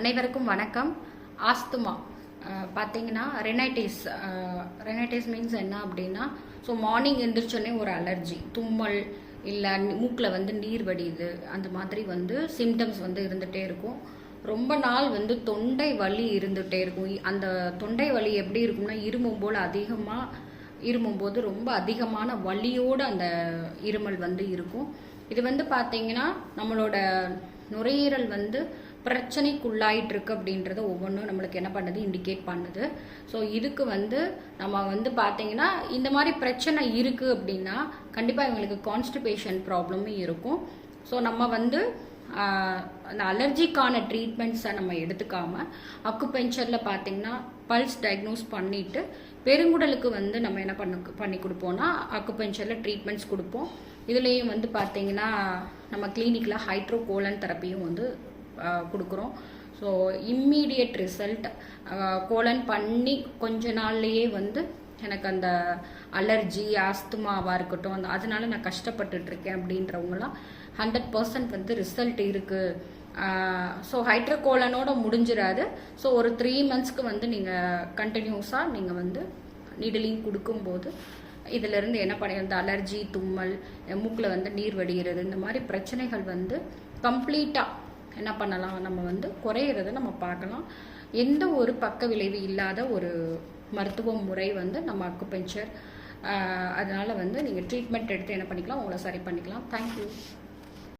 அனைவருக்கும் வணக்கம். ஆஸ்துமா. பார்த்தீங்கன்னா ரெனைட்டிஸ் ரெனைட்டிஸ் மீன்ஸ் என்ன அப்படின்னா ஸோ மார்னிங் எந்திரிச்சோடனே ஒரு அலர்ஜி தும்மல் இல்லை மூக்கில் வந்து நீர் வடியுது. அந்த மாதிரி வந்து சிம்டம்ஸ் வந்து இருந்துகிட்டே இருக்கும். ரொம்ப நாள் வந்து தொண்டை வலி இருந்துகிட்டே இருக்கும். அந்த தொண்டை வலி எப்படி இருக்கும்னா இருமும் போல் அதிகமாக இருமும்போது ரொம்ப அதிகமான வலியோட அந்த இருமல் வந்து இருக்கும். இது வந்து பார்த்தீங்கன்னா நம்மளோட நுரையீரல் வந்து பிரச்சனைக்குள்ளாயிட்டு இருக்கு அப்படின்றத ஒவ்வொன்றும் நம்மளுக்கு என்ன பண்ணுது? இண்டிகேட் பண்ணுது. ஸோ இதுக்கு வந்து நம்ம வந்து பார்த்தீங்கன்னா இந்த மாதிரி பிரச்சனை இருக்கு அப்படின்னா கண்டிப்பாக இவங்களுக்கு கான்ஸ்டிபேஷன் ப்ராப்ளமும் இருக்கும். ஸோ நம்ம வந்து அந்த அலர்ஜிக்கான ட்ரீட்மெண்ட்ஸை நம்ம எடுத்துக்காம அக்குபெஞ்சரில் பார்த்தீங்கன்னா பல்ஸ் டயக்னோஸ் பண்ணிட்டு பெருங்குடலுக்கு வந்து நம்ம என்ன பண்ண பண்ணி கொடுப்போம்னா அக்குபெஞ்சரில் ட்ரீட்மெண்ட்ஸ் கொடுப்போம். இதுலேயும் வந்து பார்த்தீங்கன்னா நம்ம கிளினிக்கில் ஹைட்ரோகோலன் தெரப்பியும் வந்து கொடுக்குறோம். ஸோ இம்மீடியட் ரிசல்ட் கோலன் பண்ணி கொஞ்ச நாள்லயே வந்து எனக்கு அந்த அலர்ஜி ஆஸ்துமாவாக இருக்கட்டும் அந்த அதனால நான் கஷ்டப்பட்டுட்டு இருக்கேன் அப்படின்றவங்களாம் ஹண்ட்ரட் பர்சன்ட் வந்து ரிசல்ட் இருக்குது ஸோ ஹைட்ரகோலனோட முடிஞ்சிடாது. ஸோ ஒரு த்ரீ மந்த்ஸ்க்கு வந்து நீங்கள் கண்டினியூஸாக நீங்கள் வந்து நீடலிங் கொடுக்கும்போது இதிலிருந்து என்ன பண்ணி இந்த அலர்ஜி தும்மல் மூக்கில் வந்து நீர் வடிகிறது இந்த மாதிரி பிரச்சனைகள் வந்து கம்ப்ளீட்டாக என்ன பண்ணலாம்? நம்ம வந்து குறையிறத நம்ம பார்க்கலாம். எந்த ஒரு பக்க விளைவு இல்லாத ஒரு மருத்துவ முறை வந்து நம்ம அக்குபெஞ்சர் அதனால் வந்து நீங்கள் ட்ரீட்மெண்ட் எடுத்து என்ன பண்ணிக்கலாம்? உங்களை சரி பண்ணிக்கலாம். தேங்க்யூ